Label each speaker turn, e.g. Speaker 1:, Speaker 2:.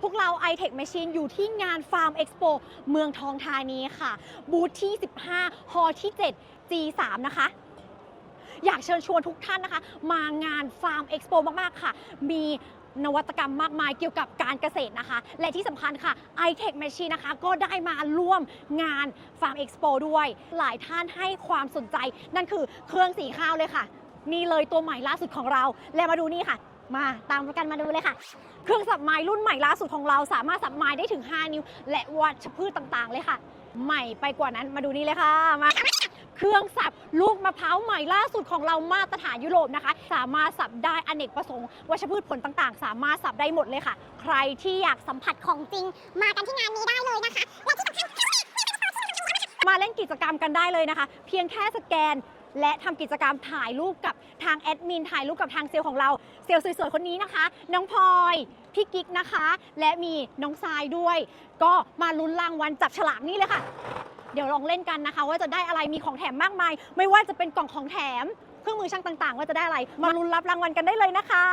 Speaker 1: พวกเรา iTech Machine อยู่ที่งาน Farm Expo เมืองทองธานีค่ะ บูธที่ 15 ฮอลล์ที่ 7 G3 นะคะอยากเชิญชวนทุกท่านนะคะ มางาน Farm Expo มาก ๆ ค่ะ มีนวัตกรรมมากมายเกี่ยวกับการเกษตรนะคะ และที่สำคัญค่ะ iTech Machine นะคะ ก็ได้มาร่วมงาน Farm Expo ด้วย หลายท่านให้ความสนใจ นั่นคือเครื่องสีข้าวเลยค่ะ นี่เลยตัวใหม่ล่าสุดของเรา และมาดูนี่ค่ะ มาตามกันมาดูเลยค่ะ เครื่องสับไม้รุ่นใหม่ล่าสุดของเราสามารถสับไม้ได้ถึง 5 นิ้ว และวัชพืชต่างๆ เลยค่ะ ใหม่ไปกว่านั้นมาดูนี่เลยค่ะมาเครื่องสับลูกมะพร้าวใหม่ล่าสุดของเรามาตรฐานยุโรปนะคะ สามารถสับได้อเนกประสงค์วัชพืชผลต่างๆ สามารถสับได้หมดเลยค่ะ ใครที่อยากสัมผัสของจริง
Speaker 2: มากันที่งานนี้ได้เลยนะคะและที่สำคัญ
Speaker 1: เล่นกิจกรรมกันได้เลยนะคะ เพียงแค่สแกนและทำกิจกรรมถ่ายรูปกับทางแอดมินถ่ายรูปกับทางเซลล์ของเราเซลล์สวยๆคนนี้นะคะ น้องพลอยพี่กิ๊กนะคะ และมีน้องทรายด้วย ก็มาลุ้นรางวัลจับฉลากนี่เลยค่ะ เดี๋ยวลองเล่นกันนะคะ ว่าจะได้อะไรมีของแถมมากมาย ไม่ว่าจะเป็นกล่องของแถม เครื่องมือช่างต่างๆ ว่าจะได้อะไร มาลุ้นรับรางวัลกันได้เลยนะคะ